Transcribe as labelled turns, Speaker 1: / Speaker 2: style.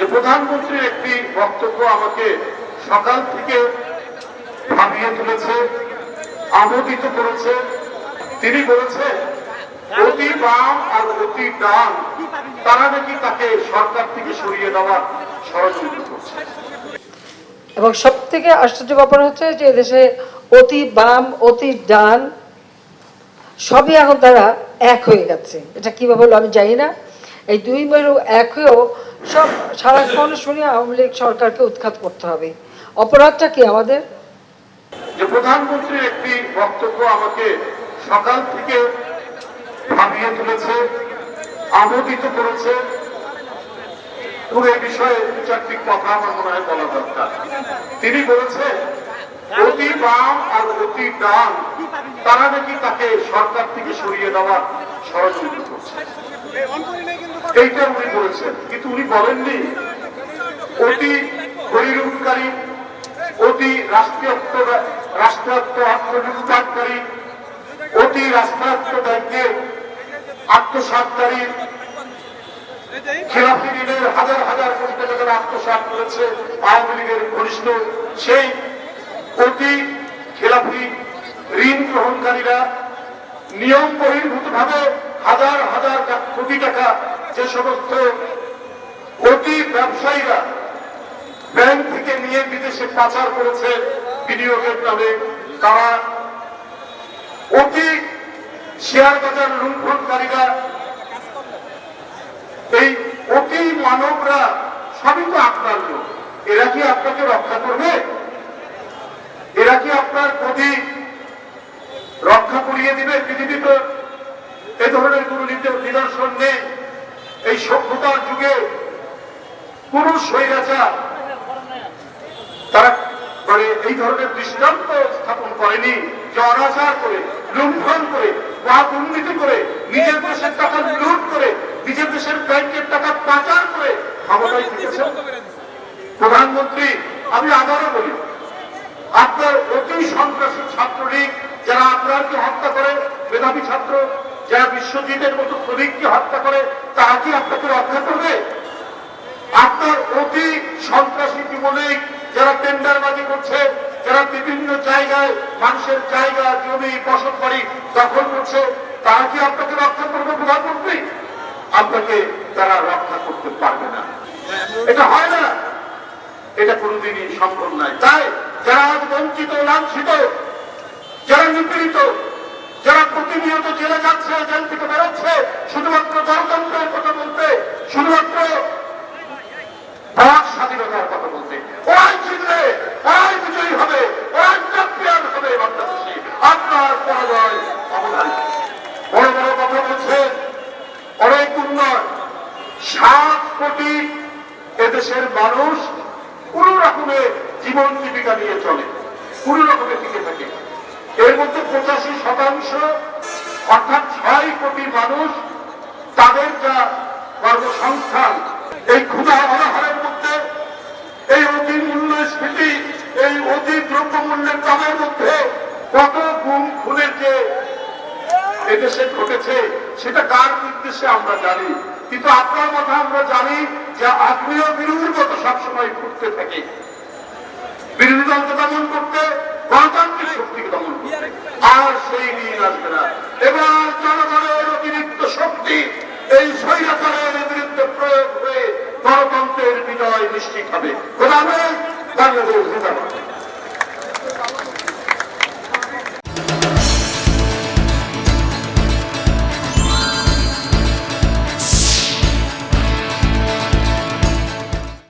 Speaker 1: যে প্রধানমন্ত্রীর একটি বক্তব্য আমাকে সকাল থেকে ভাবিয়ে তুলেছে, আমোদিত করেছে। তিনি বলেছেন, অতি বাম আর অতি ডান, তারা নাকি তাকে সরকার থেকে সরিয়ে দেওয়ার ষড়যন্ত্র করছে।
Speaker 2: এবং সব থেকে আশ্চর্য ব্যাপার হচ্ছে যে দেশে অতি বাম, অতি ডান, সবই এখন তারা এক হয়ে গেছে। এটা কীভাবে হলো আমি জানি না। এই দুই মেরু এক হয়েও সব সারাক্ষণ শুনি আওয়ামী লীগ সরকারকে উৎখাত করতে হবে। অপরাধটা কি আমাদের?
Speaker 1: যে প্রধানমন্ত্রীর একটি বক্তব্য আমাকে সকাল থেকে ভাবিয়ে তুলেছে, আমোদিত করেছে। এবং এই বিষয়ে চারটি কথা আমার মনে হয় বলা দরকার। তিনি বলেছেন বাম আর অতি ডান তারা নাকি তাকে সরকার থেকে সরিয়ে দেওয়ার ষড়যন্ত্র করছে। এইটা উনি বলেছেন, কিন্তু উনি বলেননি, অতি বহিরুৎকারী অতি রাষ্ট্রীয়ত্ব রাষ্ট্রায়ত্ত আত্মনির্ভরকারী অতি রাষ্ট্রায়ত্ত ব্যাংকে আত্মসাতকারী, খেলাফি ঋণের হাজার হাজার কোটি টাকা আত্মসাত করেছে আওয়ামী লীগের ঘনিষ্ঠ সেই অতি খেলাফি, ঋণ গ্রহণকারীরা নিয়ম বহির্ভূত ভাবে হাজার হাজার কোটি টাকা যে সমস্ত অতি ব্যবসায়ীরা ব্যাংক থেকে নিয়ে বিদেশে পাচার করেছে বিনিয়োগের নামে, তারা অতি শেয়ার বাজার লুণ্ঠনকারীরা, এই অতি মানবরা সবই তো আপনার লোক। এরা কি আপনাকে রক্ষা করবে? এরা কি আপনার প্রতি রক্ষা করিয়ে দিবে? পৃথিবী তো এ ধরনের কোন নিদ- নিদর্শন নেই। এই সভ্যতার যুগে কোন স্বৈরাচার, তারা মানে এই ধরনের দৃষ্টান্ত স্থাপন করেনি যে অনাচার করে, লুণ্ঠন করে বা দুর্নীতি করে, নিজের দেশের টাকা লুট করে, নিজের দেশের ব্যাংকের টাকা পাচার করে ক্ষমতায় প্রধানমন্ত্রী, আমি আবারও বলি আপনার অতি সন্ত্রাসী ছাত্রলীগ যারা আপনারকে হত্যা করে, মেধাবী ছাত্র যারা বিশ্বজিতের মতো শ্রমিককে হত্যা করে, তারা কি আপনাকে রক্ষা করবে? আপনার অতি সন্ত্রাসী যুবলীগ যারা টেন্ডারবাজি করছে, যারা বিভিন্ন জায়গায় মানুষের জায়গা, জমি বসত বাড়ি দখল করছে, তারা কি আপনাকে রক্ষা করবে প্রধানমন্ত্রী? আপনাকে তারা রক্ষা করতে পারবে না। এটা হয় না। এটা কোনোদিনই সম্ভব নয়। তাই যারা আজ বঞ্চিত লাঞ্ছিত, যারা নিপীড়িত, যারা প্রতিনিয়ত জেলে যাচ্ছে জেল থেকে বেরোচ্ছে, শুধুমাত্র গণতন্ত্রের কথা বলতে, শুধুমাত্র বাক স্বাধীনতার কথা বলতে। ওরাই জিতবে ওরাই বিজয়ী হবে ওরাই চ্যাম্পিয়ন হবে বাংলাদেশে। আপনার পরাজয় অবধারিত। বড় বড় কথা বলছেন অনেক উন্নয়ন। সাত কোটি এদেশের মানুষ কোন রকমের জীবন জীবিকা নিয়ে চলে। কোন রকমে টিকে থাকে। এর মধ্যে পঁচাশি শতাংশ, অর্থাৎ ছয় কোটি মানুষ, তাদের যা কর্মসংস্থান, এই ক্ষুধা অনাহারের মধ্যে, এই অতি মূল্যস্ফীতি এই অতি দ্রব্যমূল্যের দামের মধ্যে কত গুম খুনের যে এদেশে ঘটেছে, সেটা কার নির্দেশে আমরা জানি? কিন্তু আপনার কথা আমরা জানি যে আত্মীয় বিরোধীর মতো সবসময় ঘুরতে থাকে। দলকে দমন করতে, গণতান্ত্রিক শক্তিকে দমন আর সেই দিন আসবে না। এবার জনগণের অতিরিক্ত শক্তি, এই স্বৈরাচারের বিরুদ্ধে প্রয়োগ হয়ে গণতন্ত্রের বিজয় নিশ্চিত হবে। বাংলাদেশ